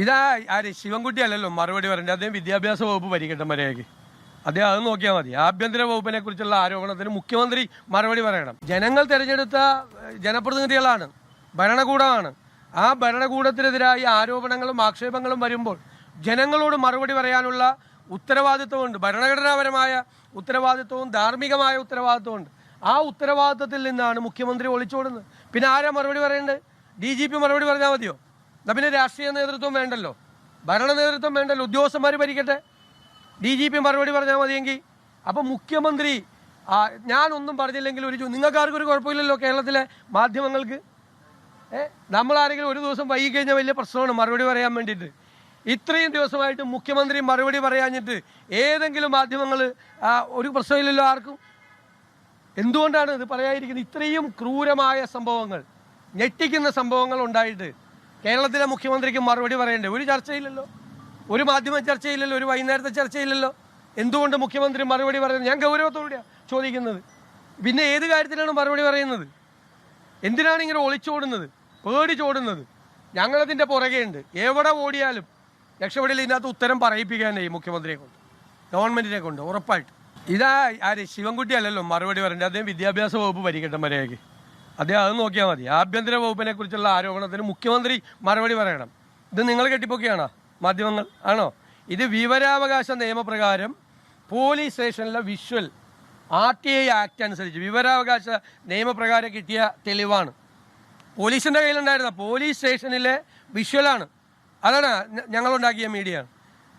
ഇതാ ആര്? ശിവൻകുട്ടി അല്ലല്ലോ മറുപടി പറയേണ്ടത് അദ്ദേഹം വിദ്യാഭ്യാസ വകുപ്പ് ഭരിക്കട്ടെ മര്യാദയ്ക്ക്. അദ്ദേഹം അത് നോക്കിയാൽ മതി. ആഭ്യന്തര വകുപ്പിനെ കുറിച്ചുള്ള ആരോപണത്തിന് മുഖ്യമന്ത്രി മറുപടി പറയണം. ജനങ്ങൾ തിരഞ്ഞെടുത്ത ജനപ്രതിനിധികളാണ്. ഭരണകൂടമാണ്. ആ ഭരണകൂടത്തിനെതിരായി ആരോപണങ്ങളും ആക്ഷേപങ്ങളും വരുമ്പോൾ ജനങ്ങളോട് മറുപടി പറയാനുള്ള ഉത്തരവാദിത്വമുണ്ട്. ഭരണഘടനാപരമായ ഉത്തരവാദിത്വവും ധാർമ്മികമായ ഉത്തരവാദിത്വമുണ്ട്. ആ ഉത്തരവാദിത്വത്തിൽ നിന്നാണ് മുഖ്യമന്ത്രി ഒളിച്ചോടുന്നത്. പിന്നെ ആരാ മറുപടി പറയേണ്ടത്? ഡി മറുപടി പറഞ്ഞാൽ മതിയോ? എന്നാ പിന്നെ രാഷ്ട്രീയ നേതൃത്വം വേണ്ടല്ലോ? ഭരണ നേതൃത്വം വേണ്ടല്ലോ? ഉദ്യോഗസ്ഥന്മാർ ഭരിക്കട്ടെ? ഡി ജി പി മറുപടി പറഞ്ഞാൽ മതിയെങ്കിൽ. അപ്പം മുഖ്യമന്ത്രി ഞാനൊന്നും പറഞ്ഞില്ലെങ്കിൽ ഒരു നിങ്ങൾക്കാർക്കും ഒരു കുഴപ്പമില്ലല്ലോ കേരളത്തിലെ മാധ്യമങ്ങൾക്ക്? നമ്മളാരെങ്കിലും ഒരു ദിവസം വൈകി കഴിഞ്ഞാൽ വലിയ പ്രശ്നമാണ് മറുപടി പറയാൻ വേണ്ടിയിട്ട്. ഇത്രയും ദിവസമായിട്ട് മുഖ്യമന്ത്രി മറുപടി പറയാഞ്ഞിട്ട് ഏതെങ്കിലും മാധ്യമങ്ങൾ ഒരു പ്രശ്നമില്ലല്ലോ ആർക്കും? എന്തുകൊണ്ടാണ് ഇത് പറയാതിരിക്കുന്നത്? ഇത്രയും ക്രൂരമായ സംഭവങ്ങൾ ഞെട്ടിക്കുന്ന സംഭവങ്ങൾ ഉണ്ടായിട്ട് കേരളത്തിലെ മുഖ്യമന്ത്രിക്ക് മറുപടി പറയണ്ടേ? ഒരു ചർച്ചയില്ലല്ലോ. ഒരു മാധ്യമ ചർച്ചയില്ലല്ലോ ഒരു വൈകുന്നേരത്തെ ചർച്ചയില്ലല്ലോ. എന്തുകൊണ്ട് മുഖ്യമന്ത്രി മറുപടി പറയുന്നത്? ഞാൻ ഗൗരവത്തോടെയാണ് ചോദിക്കുന്നത്. പിന്നെ ഏത് കാര്യത്തിലാണ് മറുപടി പറയുന്നത്? എന്തിനാണ് ഇങ്ങനെ ഒളിച്ചോടുന്നത്? പേടിച്ചോടുന്നത് ഞങ്ങളതിന്റെ പുറകെയുണ്ട്. എവിടെ ഓടിയാലും രക്ഷപ്പെടൽ ഇതിനകത്ത് ഉത്തരം പറയിപ്പിക്കാനേ മുഖ്യമന്ത്രിയെ കൊണ്ട്. ഗവൺമെന്റിനെ കൊണ്ട് ഉറപ്പായിട്ട്. ഇതാ ആര്? ശിവൻകുട്ടി അല്ലല്ലോ മറുപടി പറയേണ്ടത്. അദ്ദേഹം വിദ്യാഭ്യാസ വകുപ്പ് മര്യാദയ്ക്ക്. അദ്ദേഹം അത് നോക്കിയാൽ മതി. ആഭ്യന്തര വകുപ്പിനെ കുറിച്ചുള്ള ആരോപണത്തിന് മുഖ്യമന്ത്രി മറുപടി പറയണം. ഇത് നിങ്ങൾ കെട്ടിപ്പൊക്കെയാണോ? മാധ്യമങ്ങൾ ആണോ? ഇത് വിവരാവകാശ നിയമപ്രകാരം പോലീസ് സ്റ്റേഷനിലെ visual R T I act അനുസരിച്ച് വിവരാവകാശ നിയമപ്രകാരം കിട്ടിയ തെളിവാണ്. പോലീസിന്റെ കയ്യിലുണ്ടായിരുന്ന പോലീസ് സ്റ്റേഷനിലെ വിഷ്വലാണ്. അതാണ് ഞങ്ങളുണ്ടാക്കിയ മീഡിയ.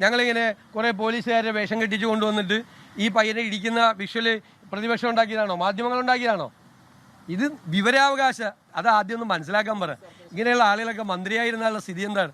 ഞങ്ങളിങ്ങനെ കുറേ പോലീസുകാരെ വേഷം കെട്ടിച്ച് കൊണ്ടുവന്നിട്ട് ഈ പയ്യനെ ഇടിക്കുന്ന വിഷ്വൽ പ്രതിപക്ഷം ഉണ്ടാക്കിയതാണോ? മാധ്യമങ്ങൾ ഉണ്ടാക്കിയതാണോ? ഇത് വിവരാവകാശ. അത് ആദ്യം ഒന്ന് മനസ്സിലാക്കാൻ പറ. ഇങ്ങനെയുള്ള ആളുകളൊക്കെ മന്ത്രിയായിരുന്നാലുള്ള സ്ഥിതി എന്താണ്?